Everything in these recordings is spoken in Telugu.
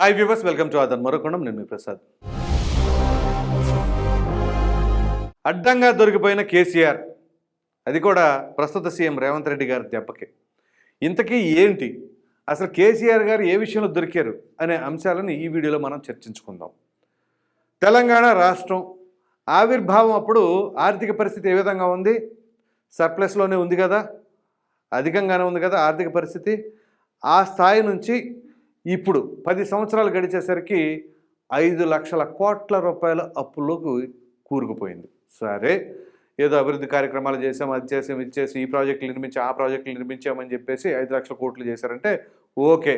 హాయ్ వ్యూవర్స్ వెల్కమ్ టు అదన్ మరొకొండం నేను మీ ప్రసాద్ అడ్డంగా దొరికిపోయిన కేసీఆర్. అది కూడా ప్రస్తుత సీఎం రేవంత్ రెడ్డి గారి దెబ్బకి ఇంతకీ ఏంటి? అసలు కేసీఆర్ గారు ఏ విషయంలో దొరికారు అనే అంశాలను ఈ వీడియోలో మనం చర్చించుకుందాం. తెలంగాణ రాష్ట్రం ఆవిర్భావం అప్పుడు ఆర్థిక పరిస్థితి ఏ విధంగా ఉంది? సర్ప్లస్లోనే ఉంది కదా? అధికంగానే ఉంది కదా ఆర్థిక పరిస్థితి? ఆ స్థాయి నుంచి ఇప్పుడు పది సంవత్సరాలు గడిచేసరికి ఐదు లక్షల కోట్ల రూపాయల అప్పుల్లోకి కూరుకుపోయింది. సరే ఏదో అభివృద్ధి కార్యక్రమాలు చేసాం అది చేసాం ఇది చేసి ఈ ప్రాజెక్టులు నిర్మించి ఆ ప్రాజెక్టులు నిర్మించామని చెప్పేసి ఐదు లక్షల కోట్లు చేశారంటే ఓకే.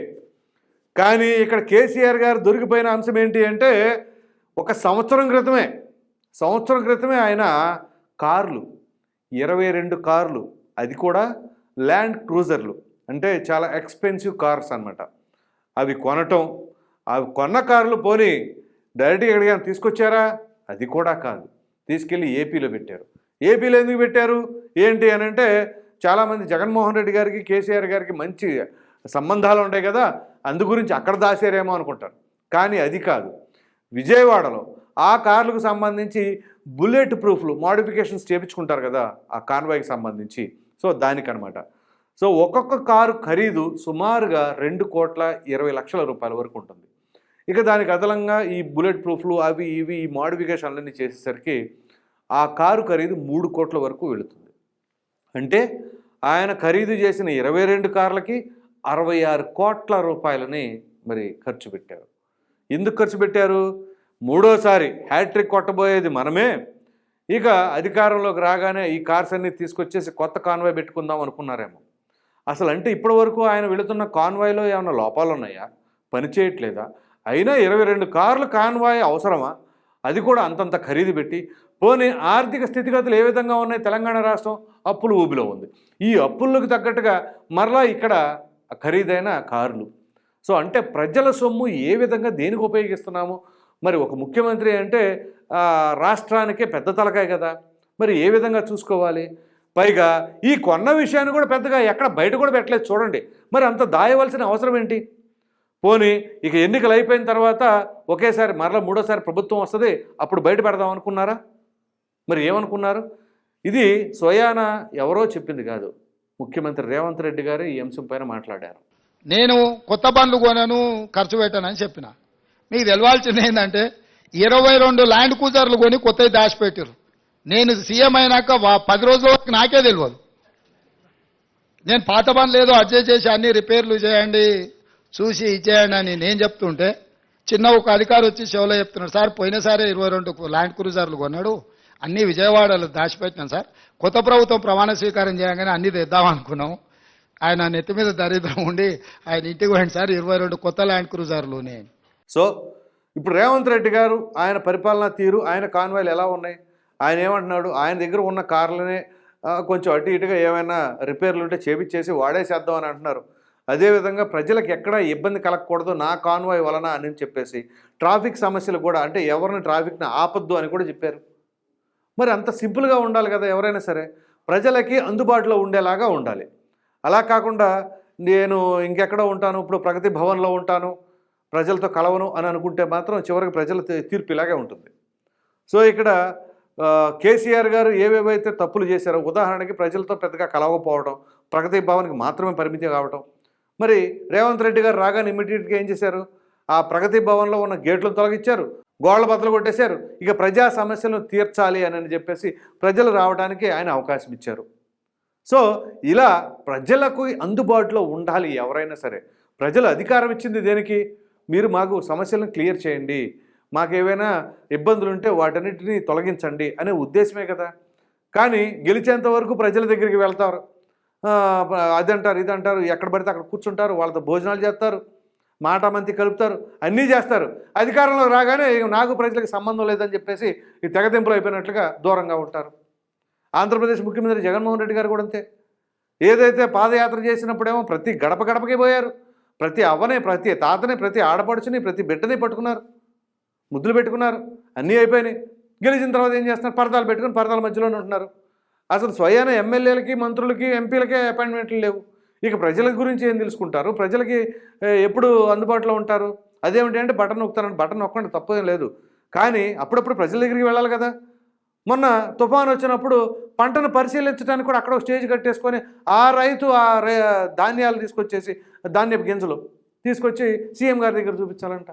కానీ ఇక్కడ కేసీఆర్ గారు దొరికిపోయిన అంశం ఏంటి అంటే ఒక సంవత్సరం క్రితమే సంవత్సరం క్రితమే ఆయన కార్లు ఇరవై రెండు కార్లు అది కూడా ల్యాండ్ క్రూజర్లు అంటే చాలా ఎక్స్పెన్సివ్ కార్స్ అన్నమాట. అవి కొనటం అవి కొన్న కార్లు పోని డైరెక్ట్గా ఎక్కడికైనా తీసుకొచ్చారా? అది కూడా కాదు. తీసుకెళ్ళి ఏపీలో పెట్టారు. ఏపీలో ఎందుకు పెట్టారు? ఏంటి అని అంటే చాలామంది జగన్మోహన్ రెడ్డి గారికి కేసీఆర్ గారికి మంచి సంబంధాలు ఉంటాయి కదా అందు గురించి అక్కడ దాసారేమో అనుకుంటారు. కానీ అది కాదు. విజయవాడలో ఆ కార్లకు సంబంధించి బుల్లెట్ ప్రూఫ్లు మోడిఫికేషన్స్ చేపించుకుంటారు కదా ఆ కాన్వాయ్కి సంబంధించి. సో దానికనమాట. సో ఒక్కొక్క కారు ఖరీదు సుమారుగా రెండు కోట్ల ఇరవై లక్షల రూపాయల వరకు ఉంటుంది. ఇక దానికి అదనంగా ఈ బుల్లెట్ ప్రూఫ్లు అవి ఇవి ఈ మాడిఫికేషన్లన్నీ చేసేసరికి ఆ కారు ఖరీదు మూడు కోట్ల వరకు వెళుతుంది. అంటే ఆయన ఖరీదు చేసిన ఇరవై రెండు కార్లకి అరవై ఆరు కోట్ల రూపాయలని మరి ఖర్చు పెట్టారు. ఎందుకు ఖర్చు పెట్టారు? మూడోసారి హ్యాట్రిక్ కొట్టబోయేది మనమే. ఇక అధికారంలోకి రాగానే ఈ కార్స్ అన్ని తీసుకొచ్చేసి కొత్త కాన్వాయ్ పెట్టుకుందాం అనుకున్నారేమో. అసలు అంటే ఇప్పటి వరకు ఆయన వెళుతున్న కాన్వాయ్లో ఏమైనా లోపాలు ఉన్నాయా పని చేయట్లేదా? అయినా ఇరవై రెండు కార్లు కాన్వాయ్ అవసరమా? అది కూడా అంతంత ఖరీదు పెట్టి. పోనీ ఆర్థిక స్థితిగతులు ఏ విధంగా ఉన్నాయి తెలంగాణ రాష్ట్రం? అప్పులు ఊబిలో ఉంది. ఈ అప్పులకు తగ్గట్టుగా మరలా ఇక్కడ ఖరీదైన కార్లు. సో అంటే ప్రజల సొమ్ము ఏ విధంగా దేనికి ఉపయోగిస్తున్నాము? మరి ఒక ముఖ్యమంత్రి అంటే రాష్ట్రానికే పెద్ద తలకాయ కదా. మరి ఏ విధంగా చూసుకోవాలి? పైగా ఈ కొన్న విషయాన్ని కూడా పెద్దగా ఎక్కడ బయట కూడా పెట్టలేదు. చూడండి. మరి అంత దాయవలసిన అవసరం ఏంటి? పోనీ ఇక ఎన్నికలు అయిపోయిన తర్వాత ఒకేసారి మరలా మూడోసారి ప్రభుత్వం వస్తుంది అప్పుడు బయట పెడదాం అనుకున్నారా? మరి ఏమనుకున్నారు? ఇది స్వయాన ఎవరో చెప్పింది కాదు. ముఖ్యమంత్రి రేవంత్ రెడ్డి గారు ఈ అంశం పైన మాట్లాడారు. నేను కొత్త బండ్లు కొనను ఖర్చు పెట్టానని చెప్పిన. మీకు తెలవాల్సింది ఏంటంటే ఇరవై రెండు ల్యాండ్ కూజర్లు కొని కొత్తవి దాచిపెట్టారు నేను సీఎం అయినాక వా- పది రోజుల వరకు నాకే తెలియదు నేను పాత బండ్లు ఏదో అడ్జస్ట్ చేసి అన్ని రిపేర్లు చేయండి చూసి ఇచ్చేయండి అని నేను చెప్తుంటే చిన్న ఒక అధికారి వచ్చి షోలో చెప్తున్నాడు సార్ పోయినసారి ఇరవై రెండు ల్యాండ్ క్రూజర్లు కొన్నాడు అన్ని విజయవాడలో దాచిపెట్టినాం సార్. కొత్త ప్రభుత్వం ప్రమాణ స్వీకారం చేయగానే అన్ని తెద్దాం అనుకున్నాం. ఆయన నెత్తి మీద దరిద్రం ఉండి ఆయన ఇంటికి పోయింది సార్ ఇరవై రెండు కొత్త ల్యాండ్ క్రూజర్లునే సో ఇప్పుడు రేవంత్ రెడ్డి గారు ఆయన పరిపాలనా తీరు ఆయన కాన్వాయిలు ఎలా ఉన్నాయి? ఆయన ఏమంటున్నాడు? ఆయన దగ్గర ఉన్న కార్లనే కొంచెం అటు ఇటుగా ఏమైనా రిపేర్లు ఉంటే చేపించేసి వాడేసేద్దాం అని అంటున్నారు. అదేవిధంగా ప్రజలకు ఎక్కడ ఇబ్బంది కలగకూడదు నా కాన్వాయ్ వలన అని చెప్పేసి. ట్రాఫిక్ సమస్యలు కూడా అంటే ఎవరిని ట్రాఫిక్ని ఆపద్దు అని కూడా చెప్పారు. మరి అంత సింపుల్గా ఉండాలి కదా ఎవరైనా సరే. ప్రజలకి అందుబాటులో ఉండేలాగా ఉండాలి. అలా కాకుండా నేను ఇంకెక్కడో ఉంటాను ఇప్పుడు ప్రగతి భవన్లో ఉంటాను ప్రజలతో కలవను అని అనుకుంటే మాత్రం చివరికి ప్రజల తీర్పు ఇలాగే ఉంటుంది. సో ఇక్కడ కేసీఆర్ గారు ఏవేవైతే తప్పులు చేశారో ఉదాహరణకి ప్రజలతో పెద్దగా కలవకపోవడం ప్రగతి భవన్కి మాత్రమే పరిమితి కావటం. మరి రేవంత్ రెడ్డి గారు రాగానే ఇమ్మీడియట్గా ఏం చేశారు? ఆ ప్రగతి భవన్లో ఉన్న గేట్లను తొలగించారు గోడల బద్దలు కొట్టేశారు. ఇక ప్రజా సమస్యలను తీర్చాలి అని చెప్పేసి ప్రజలు రావడానికి ఆయన అవకాశం ఇచ్చారు. సో ఇలా ప్రజలకు అందుబాటులో ఉండాలి ఎవరైనా సరే. ప్రజలు అధికారం ఇచ్చింది దేనికి? మీరు మాకు సమస్యలను క్లియర్ చేయండి. మాకు ఏవైనా ఇబ్బందులు ఉంటే వాటన్నిటిని తొలగించండి అనే ఉద్దేశమే కదా. కానీ గెలిచేంత వరకు ప్రజల దగ్గరికి వెళ్తారు. అదంటారు ఇదంటారు ఎక్కడ పడితే అక్కడ కూర్చుంటారు వాళ్ళతో భోజనాలు చేస్తారు మాటామంతి కలుపుతారు అన్నీ చేస్తారు. అధికారంలో రాగానే నాకు ప్రజలకు సంబంధం లేదని చెప్పేసి ఈ తెగదెంపులు అయిపోయినట్లుగా దూరంగా ఉంటారు. ఆంధ్రప్రదేశ్ ముఖ్యమంత్రి జగన్మోహన్ రెడ్డి గారు కూడా అంతే. ఏదైతే పాదయాత్ర చేసినప్పుడేమో ప్రతి గడప గడపకి పోయారు. ప్రతి అవ్వని ప్రతి తాతని ప్రతి ఆడపడుచుని ప్రతి బిడ్డని పట్టుకున్నారు. ముద్దులు పెట్టుకున్నారు. అన్నీ అయిపోయినాయి. గెలిచిన తర్వాత ఏం చేస్తున్నారు? పరదాలు పెట్టుకుని పరదాల మధ్యలోనే ఉంటున్నారు. అసలు స్వయాన ఎమ్మెల్యేలకి మంత్రులకి ఎంపీలకే అపాయింట్మెంట్లు లేవు. ఇక ప్రజల గురించి ఏం తెలుసుకుంటారు? ప్రజలకి ఎప్పుడు అందుబాటులో ఉంటారు? అదేమిటి అంటే బటన్ నొక్కుతానంటే బటన్ నొక్కండి తప్పేం లేదు. కానీ అప్పుడప్పుడు ప్రజల దగ్గరికి వెళ్ళాలి కదా. మొన్న తుఫాన్ వచ్చినప్పుడు పంటను పరిశీలించడానికి కూడా అక్కడ ఒక స్టేజ్ కట్టేసుకొని ఆ రైతు ఆ ధాన్యాలు తీసుకొచ్చేసి ధాన్యపు గింజలు తీసుకొచ్చి సీఎం గారి దగ్గర చూపించాలంట.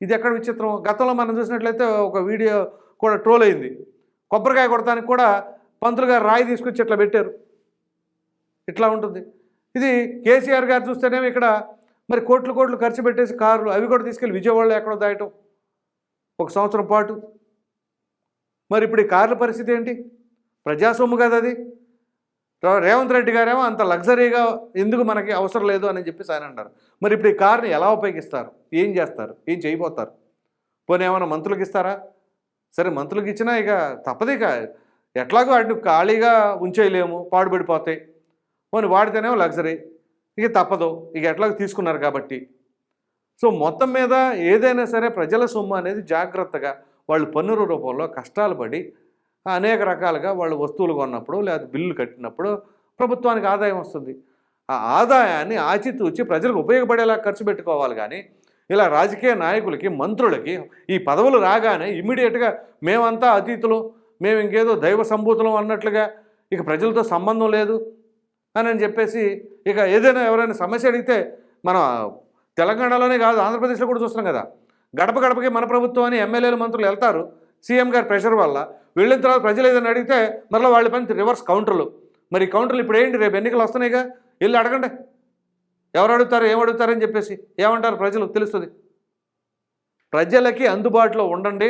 ఇది ఎక్కడ విచిత్రం? గతంలో మనం చూసినట్లయితే ఒక వీడియో కూడా ట్రోల్ అయింది. కొబ్బరికాయ కొడతానికి కూడా పంతులు గారు రాయి తీసుకొచ్చి ఇట్లా పెట్టారు. ఇట్లా ఉంటుంది. ఇది కేసీఆర్ గారు చూస్తేనేమో ఇక్కడ మరి కోట్లు కోట్లు ఖర్చు పెట్టేసి కార్లు అవి కూడా తీసుకెళ్ళి విజయవాడలో ఎక్కడో దాయటం. ఒక సంవత్సరం పాటు. మరి ఇప్పుడు ఈ కార్ల పరిస్థితి ఏంటి? ప్రజాసొమ్ము కదా అది. రేవంత్ రెడ్డి గారేమో అంత లగ్జరీగా ఎందుకు మనకి అవసరం లేదు అని చెప్పేసి ఆయన అంటారు. మరి ఇప్పుడు ఈ కార్ని ఎలా ఉపయోగిస్తారు? ఏం చేస్తారు? ఏం చేయబోతారు? పోనీ ఏమైనా మంత్రులకు ఇస్తారా? సరే మంత్రులకు ఇచ్చినా ఇక తప్పదు ఇక. ఎట్లాగో వాటిని ఖాళీగా ఉంచేయలేము పాడుపడిపోతాయి పోనీ వాడితేనేమో లగ్జరీ. ఇక తప్పదు. ఇక ఎట్లాగో తీసుకున్నారు కాబట్టి. సో మొత్తం మీద ఏదైనా సరే ప్రజల సొమ్ము అనేది జాగ్రత్తగా వాళ్ళు పన్నుల రూపంలో కష్టాలు పడి అనేక రకాలుగా వాళ్ళు వస్తువులు కొన్నప్పుడు లేదా బిల్లు కట్టినప్పుడు ప్రభుత్వానికి ఆదాయం వస్తుంది. ఆ ఆదాయాన్ని ఆచితూచి ప్రజలకు ఉపయోగపడేలా ఖర్చు పెట్టుకోవాలి కానీ ఇలా రాజకీయ నాయకులకి మంత్రులకి ఈ పదవులు రాగానే ఇమ్మీడియట్గా మేమంతా అతీతులు మేము ఇంకేదో దైవ సంభూతులం అన్నట్లుగా ఇక ప్రజలతో సంబంధం లేదు అని అని చెప్పేసి ఇక ఏదైనా ఎవరైనా సమస్య అడిగితే మన తెలంగాణలోనే కాదు ఆంధ్రప్రదేశ్లో కూడా చూస్తున్నాం కదా. గడప గడపకి మన ప్రభుత్వం అని ఎమ్మెల్యేలు మంత్రులు వెళ్తారు. సీఎం గారి ప్రెషర్ వల్ల వెళ్ళిన తర్వాత ప్రజలు ఏదైనా అడిగితే మరలా వాళ్ళ పని రివర్స్ కౌంటర్లు. మరి కౌంటర్లు ఇప్పుడు ఏంటి? రేపు ఎన్నికలు వస్తున్నాయిగా? వెళ్ళి అడగండి. ఎవరు అడుగుతారు? ఏం అడుగుతారని చెప్పేసి ఏమంటారు ప్రజలు తెలుస్తుంది. ప్రజలకి అందుబాటులో ఉండండి.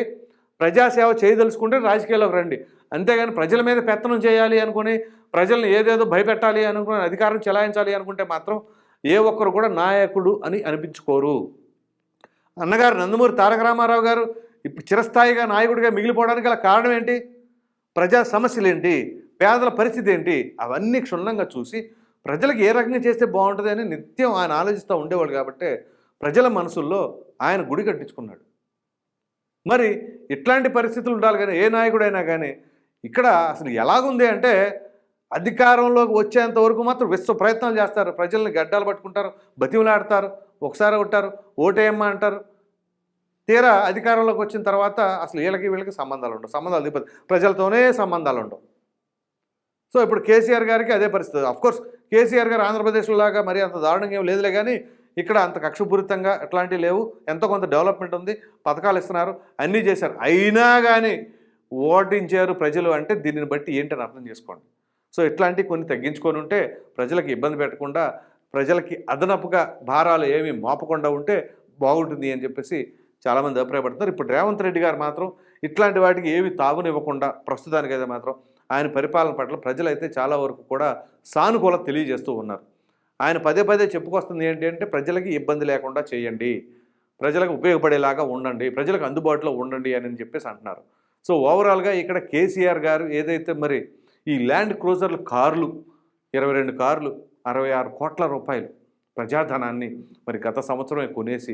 ప్రజాసేవ చేయదలుచుకుంటే రాజకీయాల్లోకి రండి. అంతేగాని ప్రజల మీద పెత్తనం చేయాలి అనుకుని ప్రజల్ని ఏదేదో భయపెట్టాలి అనుకుని అధికారం చెలాయించాలి అనుకుంటే మాత్రం ఏ ఒక్కరు కూడా నాయకుడు అని అనిపించుకోరు. అన్నగారు నందమూరి తారక రామారావు గారు ఇప్పుడు చిరస్థాయిగా నాయకుడిగా మిగిలిపోవడానికి గల కారణం ఏంటి? ప్రజా సమస్యలు ఏంటి? పేదల పరిస్థితి ఏంటి? అవన్నీ క్షుణ్ణంగా చూసి ప్రజలకు ఏ రకంగా చేస్తే బాగుంటుంది అని నిత్యం ఆయన ఆలోచిస్తూ ఉండేవాడు కాబట్టి ప్రజల మనసుల్లో ఆయన గుడి కట్టించుకున్నాడు. మరి ఇట్లాంటి పరిస్థితులు ఉండాలి కానీ ఏ నాయకుడైనా కానీ ఇక్కడ అసలు ఎలాగుంది అంటే అధికారంలోకి వచ్చేంత వరకు మాత్రం విశ్వ ప్రయత్నాలు చేస్తారు. ప్రజల్ని గడ్డాలు పట్టుకుంటారు బతిమలాడతారు ఒకసారి కొట్టారు ఓటేయమ్మ అంటారు. తీరా అధికారంలోకి వచ్చిన తర్వాత అసలు వీళ్ళకి వీళ్ళకి సంబంధాలు ఉండవు. సంబంధాలు దిగిపోతాయి ప్రజలతోనే సంబంధాలు ఉండవు. సో ఇప్పుడు కేసీఆర్ గారికి అదే పరిస్థితి. కోర్స్ కేసీఆర్ గారు ఆంధ్రప్రదేశ్లాగా మరి అంత దారుణంగా ఏం లేదులే కానీ ఇక్కడ అంత కక్షపూరితంగా ఎట్లాంటివి లేవు. ఎంతో కొంత డెవలప్మెంట్ ఉంది. పథకాలు ఇస్తున్నారు. అన్నీ చేశారు. అయినా కానీ ఓటించారు ప్రజలు అంటే దీనిని బట్టి ఏంటని అర్థం చేసుకోండి. సో ఇట్లాంటివి కొన్ని తగ్గించుకొని ఉంటే ప్రజలకు ఇబ్బంది పెట్టకుండా ప్రజలకి అదనపుగా భారాలు ఏమీ మోపకుండా ఉంటే బాగుంటుంది అని చెప్పేసి చాలామంది అభిప్రాయపడుతున్నారు. ఇప్పుడు రేవంత్ రెడ్డి గారు మాత్రం ఇట్లాంటి వాటికి ఏవి తాగునివ్వకుండా ప్రస్తుతానికైతే మాత్రం ఆయన పరిపాలన పట్ల ప్రజలైతే చాలా వరకు కూడా సానుకూలత తెలియజేస్తూ ఉన్నారు. ఆయన పదే పదే చెప్పుకొస్తుంది ఏంటి అంటే ప్రజలకి ఇబ్బంది లేకుండా చేయండి. ప్రజలకు ఉపయోగపడేలాగా ఉండండి. ప్రజలకు అందుబాటులో ఉండండి అని చెప్పేసి అంటున్నారు. సో ఓవరాల్గా ఇక్కడ కేసీఆర్ గారు ఏదైతే మరి ఈ ల్యాండ్ క్రూజర్లు కార్లు ఇరవై రెండు కార్లు అరవై ఆరు కోట్ల రూపాయలు ప్రజాధనాన్ని మరి గత సంవత్సరమే కొనేసి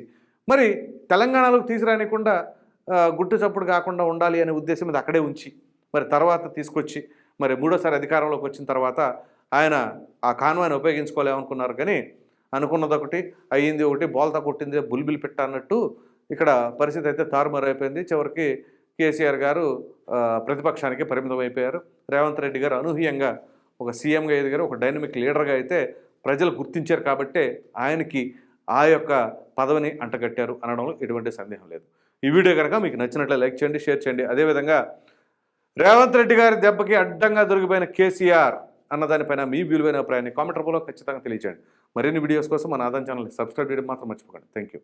మరి తెలంగాణలోకి తీసుకురానికుండా గుట్టు చప్పుడు కాకుండా ఉండాలి అనే ఉద్దేశం మీద అక్కడే ఉంచి మరి తర్వాత తీసుకొచ్చి మరి మూడోసారి అధికారంలోకి వచ్చిన తర్వాత ఆయన ఆ కాన్వాయ్ని ఉపయోగించుకోలేమనుకున్నారు. కానీ అనుకున్నది ఒకటి అయ్యింది ఒకటి బోల్తా కొట్టింది బుల్బిల్ పెట్ట అన్నట్టు ఇక్కడ పరిస్థితి అయితే తారుమారైపోయింది. చివరికి కేసీఆర్ గారు ప్రతిపక్షానికి పరిమితం అయిపోయారు రేవంత్ రెడ్డి గారు అనూహ్యంగా ఒక సీఎంగా ఎదిగారు. ఒక డైనమిక్ లీడర్గా అయితే ప్రజలు గుర్తించారు కాబట్టే ఆయనకి ఆ యొక్క పదవిని అంటగట్టారు అనడంలో ఎటువంటి సందేహం లేదు. ఈ వీడియో కనుక మీకు నచ్చినట్లే లైక్ చేయండి షేర్ చేయండి. అదేవిధంగా రేవంత్ రెడ్డి గారి దెబ్బకి అడ్డంగా దొరికిపోయిన కేసీఆర్ అన్న దానిపైన మీ విలువైన అభిప్రాయాన్ని కామెంట్ రూపంలో ఖచ్చితంగా తెలియజేయండి. మరిన్ని వీడియోస్ కోసం మన ఆదాయం ఛానల్ సబ్స్క్రైబ్ చేయడం మాత్రం మర్చిపోకండి. Thank you